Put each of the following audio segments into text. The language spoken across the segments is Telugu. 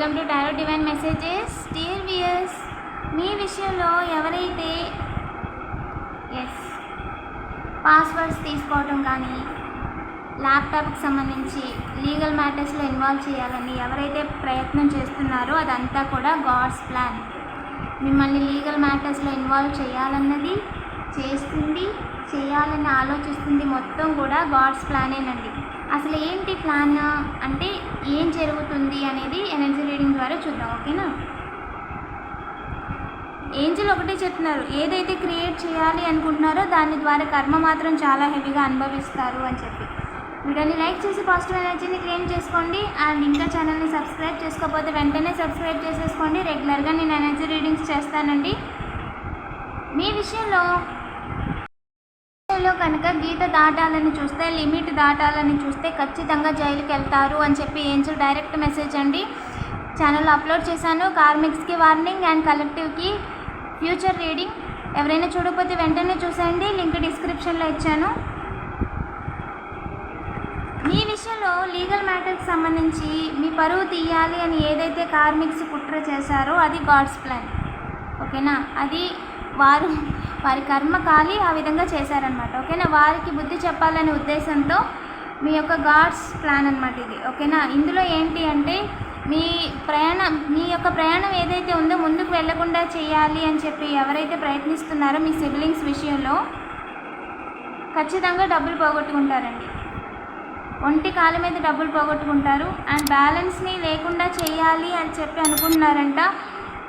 Welcome to tarot divine messages dear viewers మీ విషయంలో ఎవరైతే ఎస్ పాస్వర్డ్స్ తీసుకోవడం కానీ ల్యాప్టాప్కి సంబంధించి లీగల్ మ్యాటర్స్లో ఇన్వాల్వ్ చేయాలని ఎవరైతే ప్రయత్నం చేస్తున్నారో అదంతా కూడా గాడ్స్ ప్లాన్ మిమ్మల్ని లీగల్ మ్యాటర్స్లో ఇన్వాల్వ్ చేయాలన్నది చేస్తుంది చేయాలని ఆలోచిస్తుంది మొత్తం కూడా గాడ్స్ ప్లానేనండి అసలు ఏంటి ప్లాన్ అంటే ఏం జరుగుతుంది అనేది ఎనర్జీ రీడింగ్ ద్వారా చూద్దాం ఓకేనా? ఏంజల్ ఒకటే చెప్తున్నారు ఏదైతే క్రియేట్ చేయాలి అనుకుంటున్నారో దాని ద్వారా కర్మ మాత్రం చాలా హెవీగా అనుభవిస్తారు అని చెప్పి. వీడియోని లైక్ చేసి పాజిటివ్ ఎనర్జీని క్లెయిమ్ చేసుకోండి. అండ్ ఇంకా ఛానల్ని సబ్స్క్రైబ్ చేసుకోకపోతే వెంటనే సబ్స్క్రైబ్ చేసేసుకోండి. రెగ్యులర్గా నేను ఎనర్జీ రీడింగ్స్ చేస్తానండి. మీ విషయంలో విషయంలో కనుక గీత దాటాలని చూస్తే లిమిట్ దాటాలని చూస్తే ఖచ్చితంగా జైలుకి వెళ్తారు అని చెప్పి ఏంజల్ డైరెక్ట్ మెసేజ్ అండి. ఛానల్లో అప్లోడ్ చేశాను. కార్మిక్స్కి వార్నింగ్ అండ్ కలెక్టివ్కి ఫ్యూచర్ రీడింగ్. ఎవరైనా చూడకపోతే వెంటనే చూసేయండి. లింక్ డిస్క్రిప్షన్లో ఇచ్చాను. మీ విషయంలో లీగల్ మ్యాటర్కి సంబంధించి మీ పరువు తీయాలి అని ఏదైతే కార్మిక్స్ కుట్ర చేశారో అది గాడ్స్ ప్లాన్. ఓకేనా? అది వారు వారి కర్మ కాలి ఆ విధంగా చేశారనమాట ఓకేనా? వారికి బుద్ధి చెప్పాలనే ఉద్దేశంతో మీ యొక్క గాడ్స్ ప్లాన్ అనమాట ఇది. ఓకేనా? ఇందులో ఏంటి అంటే మీ ప్రయాణం మీ యొక్క ప్రయాణం ఏదైతే ఉందో ముందుకు వెళ్ళకుండా చేయాలి అని చెప్పి ఎవరైతే ప్రయత్నిస్తున్నారో మీ సిబ్లింగ్స్ విషయంలో ఖచ్చితంగా డబ్బులు పోగొట్టుకుంటారండి. ఒంటి కాళ్ళ మీద డబ్బులు పోగొట్టుకుంటారు. అండ్ బ్యాలెన్స్ని లేకుండా చేయాలి అని చెప్పి అనుకుంటున్నారంట.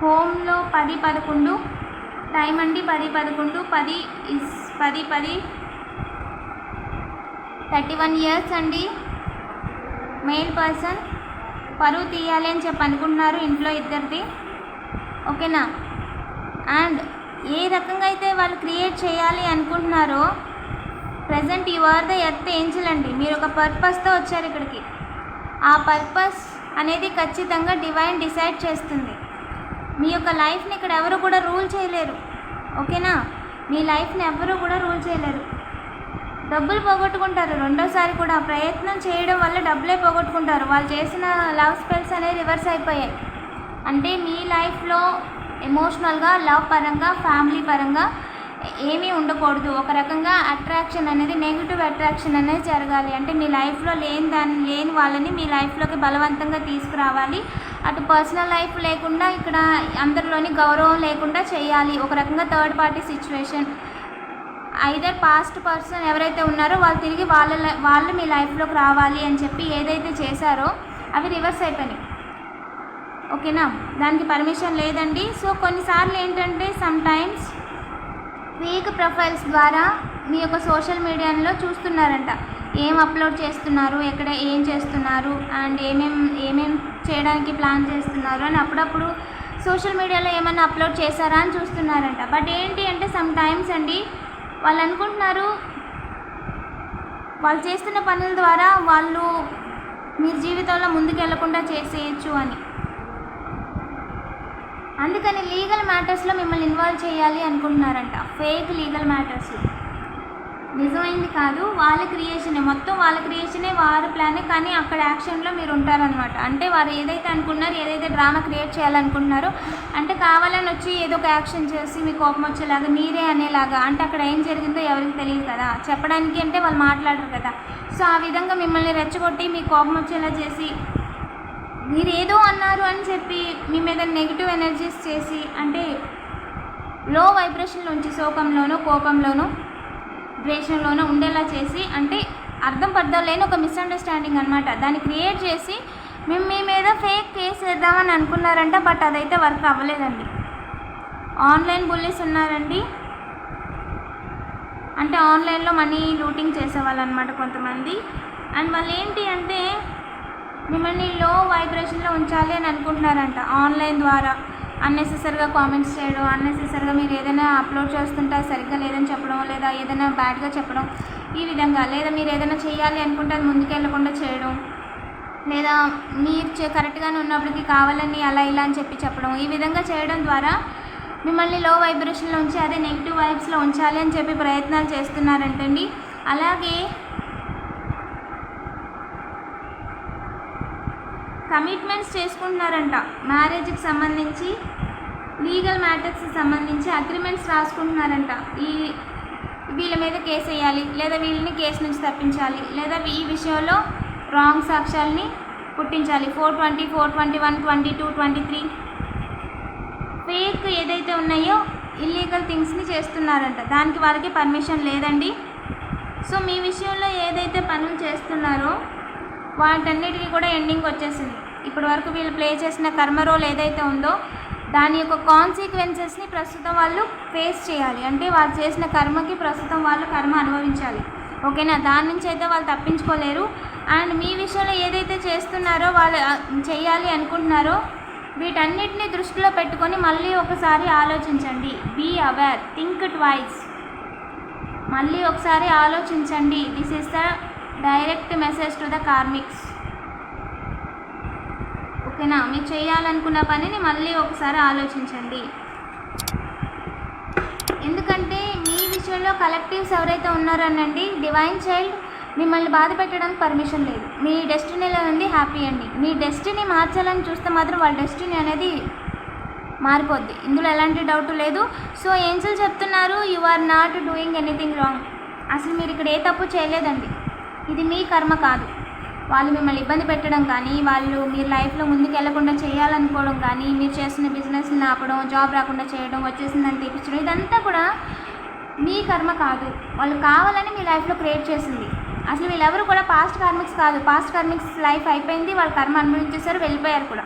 హోమ్లో పది పదకొండు టైం అండి పది పదకొండు పది ఇస్ పది పది థర్టీ వన్ ఇయర్స్ అండి. Male person. పరువు తీయాలి అని చెప్పి అనుకుంటున్నారు ఇంట్లో ఇద్దరిది. ఓకేనా? అండ్ ఏ రకంగా అయితే వాళ్ళు క్రియేట్ చేయాలి అనుకుంటున్నారో present you are the earth angel అండి. మీరు ఒక పర్పస్తో వచ్చారు ఇక్కడికి. ఆ పర్పస్ అనేది ఖచ్చితంగా డివైన్ డిసైడ్ చేస్తుంది. మీ యొక్క లైఫ్ని ఇక్కడ ఎవరు కూడా రూల్ చేయలేరు. ఓకేనా? మీ లైఫ్ని ఎవ్వరూ కూడా రూల్ చేయలేరు. డబ్బులు పోగొట్టుకుంటారు. రెండోసారి కూడా ప్రయత్నం చేయడం వల్ల డబ్బులే పోగొట్టుకుంటారు. వాళ్ళు చేసిన లవ్ స్పెల్స్ అనేవి రివర్స్ అయిపోయాయి. అంటే మీ లైఫ్లో ఎమోషనల్గా లవ్ పరంగా ఫ్యామిలీ పరంగా ఏమీ ఉండకూడదు. ఒక రకంగా అట్రాక్షన్ అనేది నెగిటివ్ అట్రాక్షన్ అనేది జరగాలి. అంటే మీ లైఫ్లో లేని దాన్ని లేని వాళ్ళని మీ లైఫ్లోకి బలవంతంగా తీసుకురావాలి. అటు పర్సనల్ లైఫ్ లేకుండా ఇక్కడ అందరిలోని గౌరవం లేకుండా చేయాలి. ఒక రకంగా third party situation either past person ఎవరైతే ఉన్నారో వాళ్ళు తిరిగి వాళ్ళ వాళ్ళు మీ లైఫ్లోకి రావాలి అని చెప్పి ఏదైతే చేశారో అవి రివర్స్ అయిపోయినాయి. ఓకేనా? దానికి పర్మిషన్ లేదండి. సో కొన్నిసార్లు ఏంటంటే సమ్ టైమ్స్ ఫేక్ ప్రొఫైల్స్ ద్వారా మీ యొక్క సోషల్ మీడియాలో చూస్తున్నారంట. ఏం అప్లోడ్ చేస్తున్నారు? ఎక్కడ ఏం చేస్తున్నారు? అండ్ ఏమేం ఏమేం చేయడానికి ప్లాన్ చేస్తున్నారు? అని అప్పుడప్పుడు సోషల్ మీడియాలో ఏమైనా అప్లోడ్ చేశారా అని చూస్తున్నారంట. బట్ ఏంటి అంటే సమ్ టైమ్స్ అండి వాళ్ళు అనుకుంటున్నారు వాళ్ళు చేస్తున్న పనుల ద్వారా వాళ్ళు మీరు జీవితంలో ముందుకు వెళ్ళకుండా చేసేయచ్చు అని. అందుకని లీగల్ మ్యాటర్స్లో మిమ్మల్ని ఇన్వాల్వ్ చేయాలి అనుకుంటున్నారంట. Fake legal matters. నిజమైంది కాదు వాళ్ళ క్రియేషనే. మొత్తం వాళ్ళ క్రియేషనే వారి ప్లానే కానీ అక్కడ యాక్షన్లో మీరు ఉంటారనమాట అంటే వారు ఏదైతే అనుకున్నారో ఏదైతే డ్రామా క్రియేట్ చేయాలనుకుంటున్నారో అంటే కావాలని వచ్చి ఏదో ఒక యాక్షన్ చేసి మీ కోపం వచ్చేలాగా మీరే అనేలాగా అంటే అక్కడ ఏం జరిగిందో ఎవరికి తెలియదు కదా. చెప్పడానికి అంటే వాళ్ళు మాట్లాడరు కదా. సో ఆ విధంగా మిమ్మల్ని రెచ్చగొట్టి మీ కోపం వచ్చేలా చేసి మీరు ఏదో అన్నారు అని చెప్పి మీ మీద నెగిటివ్ ఎనర్జీస్ చేసి అంటే లో వైబ్రేషన్ నుంచి శోకంలోనో కోపంలోనో బ్రేషన్లోనో ఉండేలా చేసి అంటే అర్థం పర్థం లేని ఒక మిస్అండర్స్టాండింగ్ అనమాట దాన్ని క్రియేట్ చేసి మేము మీ మీద ఫేక్ కేసు వేద్దామని అనుకున్నారంట బట్ అదైతే వర్క్ అవ్వలేదండి. ఆన్లైన్ బుల్లీస్ ఉన్నారండి. అంటే ఆన్లైన్లో మనీ లూటింగ్ చేసేవాళ్ళు అనమాట కొంతమంది. అండ్ వాళ్ళు ఏంటి అంటే మిమ్మల్ని లో వైబ్రేషన్లో ఉంచాలి అని అనుకుంటున్నారంట ఆన్లైన్ ద్వారా. అన్నెసెసరీగా కామెంట్స్ చేయడం అన్నెసెసరీగా మీరు ఏదైనా అప్లోడ్ చేస్తుంటే అది సరిగ్గా లేదని చెప్పడం లేదా ఏదైనా బ్యాడ్గా చెప్పడం ఈ విధంగా. లేదా మీరు ఏదైనా చేయాలి అనుకుంటే అది ముందుకెళ్ళకుండా చేయడం లేదా మీరు కరెక్ట్గానే ఉన్నప్పటికీ కావాలని అలా ఇలా అని చెప్పి చెప్పడం ఈ విధంగా చేయడం ద్వారా మిమ్మల్ని లో వైబ్రేషన్లో ఉంచి అదే నెగిటివ్ వైబ్స్లో ఉంచాలి అని చెప్పి ప్రయత్నాలు చేస్తున్నారంటండి. అలాగే కమిట్మెంట్స్ చేసుకుంటున్నారంట. మ్యారేజ్కి సంబంధించి లీగల్ మ్యాటర్స్కి సంబంధించి అగ్రిమెంట్స్ రాసుకుంటున్నారంట. ఈ వీళ్ళ మీద కేసు వేయాలి లేదా వీళ్ళని కేసు నుంచి తప్పించాలి లేదా ఈ విషయంలో రాంగ్ సాక్ష్యాలని పుట్టించాలి. Four twenty four twenty one twenty two twenty three fake ఏదైతే ఉన్నాయో ఇల్లీగల్ థింగ్స్ని చేస్తున్నారంట. దానికి వారికి పర్మిషన్ లేదండి. సో మీ విషయంలో ఏదైతే పనులు చేస్తున్నారో వాటన్నిటికీ కూడా ఎండింగ్ వచ్చేసింది. ఇప్పటి వరకు వీళ్ళు ప్లే చేసిన కర్మ రోల్ ఏదైతే ఉందో దాని యొక్క కాన్సిక్వెన్సెస్ని ప్రస్తుతం వాళ్ళు ఫేస్ చేయాలి. అంటే వాళ్ళు చేసిన కర్మకి ప్రస్తుతం వాళ్ళు కర్మ అనుభవించాలి. ఓకేనా? దాని నుంచి అయితే వాళ్ళు తప్పించుకోలేరు. అండ్ మీ విషయంలో ఏదైతే చేస్తున్నారో వాళ్ళు చేయాలి అనుకుంటున్నారో వీటన్నిటిని దృష్టిలో పెట్టుకొని మళ్ళీ ఒకసారి ఆలోచించండి. బీ అవేర్ థింక్ ట్వైస్ మళ్ళీ ఒకసారి ఆలోచించండి. This is the direct message to the karmics ఓకేనా మీరు చేయాలనుకున్న పనిని మళ్ళీ ఒకసారి ఆలోచించండి. ఎందుకంటే మీ విషయంలో కలెక్టివ్స్ ఎవరైతే ఉన్నారనండి డివైన్ చైల్డ్ మిమ్మల్ని బాధ పెట్టడానికి పర్మిషన్ లేదు. మీ డెస్టినీలో ఉంది హ్యాపీ అండి మీ డెస్టినీ మార్చాలని చూస్తే మాత్రం వాళ్ళ డెస్టినీ అనేది మారిపోద్ది. ఇందులో ఎలాంటి డౌట్ లేదు. సో ఏంజల్ చెప్తున్నారు you are not doing anything wrong అసలు మీరు ఇక్కడ ఏ తప్పు చేయలేదండి. ఇది మీ కర్మ కాదు. వాళ్ళు మిమ్మల్ని ఇబ్బంది పెట్టడం కానీ వాళ్ళు మీరు లైఫ్లో ముందుకు వెళ్ళకుండా చేయాలనుకోవడం కానీ మీరు చేస్తున్న బిజినెస్ని ఆపడం జాబ్ రాకుండా చేయడం వచ్చేసిందని తెప్పించడం ఇదంతా కూడా మీ కర్మ కాదు. వాళ్ళు కావాలని మీ లైఫ్లో క్రియేట్ చేసింది. అసలు వీళ్ళెవరు కూడా పాస్ట్ కార్మిక్స్ కాదు. పాస్ట్ కార్మిక్స్ లైఫ్ అయిపోయింది వాళ్ళ కర్మ అనుభవించేసారు వెళ్ళిపోయారు కూడా.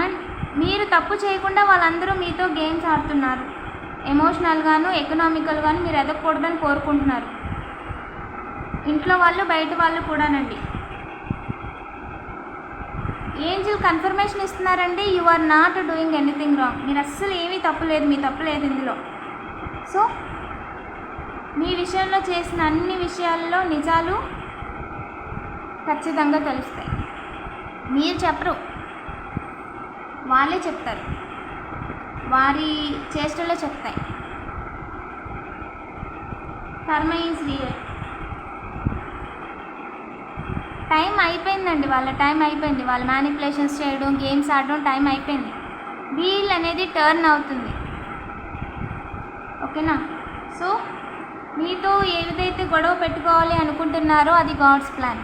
అండ్ మీరు తప్పు చేయకుండా వాళ్ళందరూ మీతో గేమ్స్ ఆడుతున్నారు. ఎమోషనల్గాను ఎకనామికల్గాను మీరు ఎదగకూడదని కోరుకుంటున్నారు. ఇంట్లో వాళ్ళు బయట వాళ్ళు కూడానండి. ఏంజిల్ కన్ఫర్మేషన్ ఇస్తున్నారండి you are not doing anything wrong మీరు అస్సలు ఏమీ తప్పు లేదు మీ తప్పు లేదు ఇందులో. సో మీ విషయంలో చేసిన అన్ని విషయాల్లో నిజాలు ఖచ్చితంగా తెలుస్తాయి. మీరు చెప్పరు. వాళ్ళే చెప్తారు. వారి చేష్టలో చెప్తాయి. కర్మ ఈజ్ రియల్ టైం అయిపోయిందండి వాళ్ళ టైం అయిపోయింది. వాళ్ళ మ్యానిపులేషన్స్ చేయడం గేమ్స్ ఆడడం టైం అయిపోయింది. వీల్ అనేది టర్న్ అవుతుంది. ఓకేనా? సో మీతో ఏదైతే గొడవ పెట్టుకోవాలి అనుకుంటున్నారో అది గాడ్స్ ప్లాన్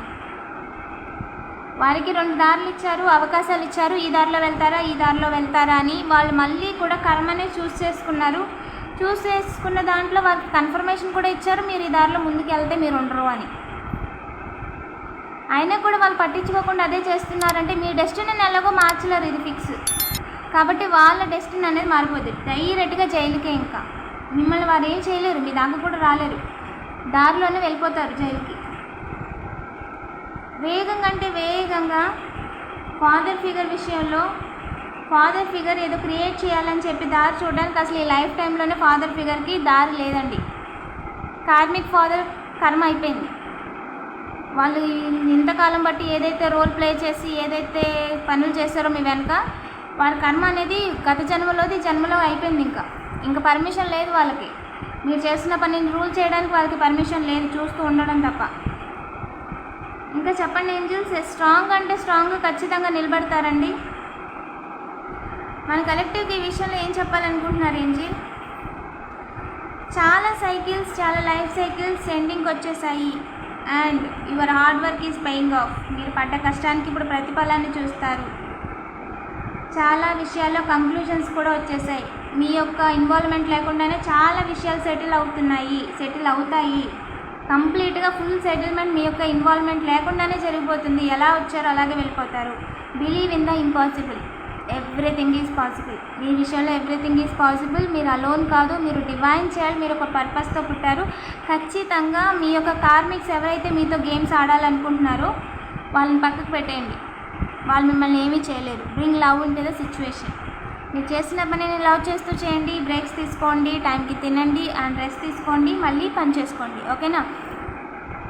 వారికి రెండు దారులు ఇచ్చారు అవకాశాలు ఇచ్చారు. ఈ దారిలో వెళ్తారా ఈ దారిలో వెళ్తారా అని వాళ్ళు మళ్ళీ కూడా కర్మనే చూస్ చేసుకున్నారు. చూస్ చేసుకున్న దాంట్లో వారికి కన్ఫర్మేషన్ కూడా ఇచ్చారు. మీరు ఈ దారిలో ముందుకు వెళ్తే మీరు ఉండరు అని. అయినా కూడా వాళ్ళు పట్టించుకోకుండా అదే చేస్తున్నారంటే మీ డెస్టినీని ఎలాగో మార్చలేరు ఇది ఫిక్స్ కాబట్టి వాళ్ళ డెస్టినీ అనేది మారిపోద్ది. డైరెక్ట్గా జైలుకే ఇంకా. మిమ్మల్ని వారు ఏం చేయలేరు మీ దాకా కూడా రాలేరు. దారిలోనే వెళ్ళిపోతారు జైలుకి. వేగంగా అంటే వేగంగా ఫాదర్ ఫిగర్ విషయంలో ఫాదర్ ఫిగర్ ఏదో క్రియేట్ చేయాలని చెప్పి దారి చూడడానికి అసలు ఈ లైఫ్ టైంలోనే ఫాదర్ ఫిగర్కి దారి లేదండి. కార్మిక్ ఫాదర్ కర్మ అయిపోయింది. వాళ్ళు ఇంతకాలం బట్టి ఏదైతే రోల్ ప్లే చేసి ఏదైతే పనులు చేస్తారో మీ వెనక వాళ్ళ కర్మ అనేది గత జన్మలోది జన్మలో అయిపోయింది ఇంకా. ఇంకా పర్మిషన్ లేదు వాళ్ళకి. మీరు చేసిన పనిని రూల్ చేయడానికి వాళ్ళకి పర్మిషన్ లేదు చూస్తూ ఉండడం తప్ప. ఇంకా చెప్పండి ఏంజిల్స్ స్ట్రాంగ్ అంటే స్ట్రాంగ్ ఖచ్చితంగా నిలబడతారండి. మన కలెక్టివ్కి ఈ విషయంలో ఏం చెప్పాలనుకుంటున్నారు ఏంజిల్? చాలా సైకిల్స్ చాలా లైఫ్ సైకిల్స్ ఎండింగ్కి వచ్చేసాయి and your hard work is paying off మీరు పడ్డ కష్టానికి ఇప్పుడు ప్రతిఫలాన్ని చూస్తారు. చాలా విషయాల్లో కంక్లూజన్స్ కూడా వచ్చేసాయి. మీ యొక్క ఇన్వాల్వ్మెంట్ లేకుండానే చాలా విషయాలు సెటిల్ అవుతున్నాయి. సెటిల్ అవుతాయి. కంప్లీట్గా ఫుల్ సెటిల్మెంట్ మీ యొక్క ఇన్వాల్వ్మెంట్ లేకుండానే జరిగిపోతుంది. ఎలా వచ్చారో అలాగే వెళ్ళిపోతారు. Believe in the impossible everything is possible. మీ విషయంలో ఎవ్రీథింగ్ ఈజ్ పాసిబుల్. మీరు అలోన్ కాదు మీరు డివైన్ చేయాలి మీరు ఒక పర్పస్తో పుట్టారు. ఖచ్చితంగా మీ యొక్క కార్మిక్స్ ఎవరైతే మీతో గేమ్స్ ఆడాలనుకుంటున్నారో వాళ్ళని పక్కకు పెట్టేయండి. వాళ్ళు మిమ్మల్ని ఏమీ చేయలేరు. Bring love into the situation మీరు చేసిన పనిని లవ్ చేస్తూ చేయండి. బ్రేక్స్ తీసుకోండి టైంకి తినండి అండ్ రెస్ట్ తీసుకోండి మళ్ళీ పని చేసుకోండి. ఓకేనా?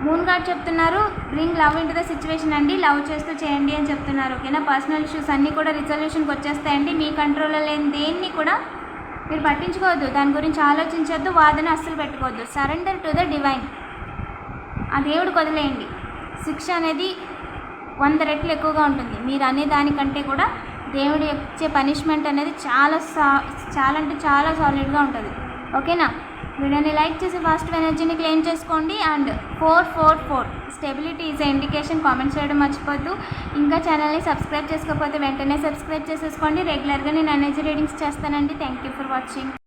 మూన్ గార్డ్ చెప్తున్నారు bring love into the situation అండి లవ్ చేస్తూ చేయండి అని చెప్తున్నారు ఓకేనా? పర్సనల్ ఇష్యూస్ అన్నీ కూడా రిజల్యూషన్కి వచ్చేస్తాయండి. మీ కంట్రోల్లో లేని దేన్ని కూడా మీరు పట్టించుకోవద్దు. దాని గురించి ఆలోచించొద్దు వాదన అస్సలు పెట్టుకోవద్దు. సరెండర్ టు ద డివైన్ ఆ దేవుడు వదిలేయండి. శిక్ష అనేది వంద రెట్లు ఎక్కువగా ఉంటుంది. మీరు అనే దానికంటే కూడా దేవుడు ఇచ్చే పనిష్మెంట్ అనేది చాలా సా చాలా అంటే చాలా సాలిడ్గా ఉంటుంది. ఓకేనా? వీడియోని లైక్ చేసి పాజిటివ్ ఎనర్జీని క్లెయిమ్ చేసుకోండి and four four four. Stability is indication. Comments చేయడం మర్చిపోద్దు. ఇంకా ఛానల్ని సబ్స్క్రైబ్ చేసుకోకపోతే వెంటనే సబ్స్క్రైబ్ చేసేసుకోండి. రెగ్యులర్గా నేను ఎనర్జీ రీడింగ్స్ చేస్తానండి. Thank you for watching.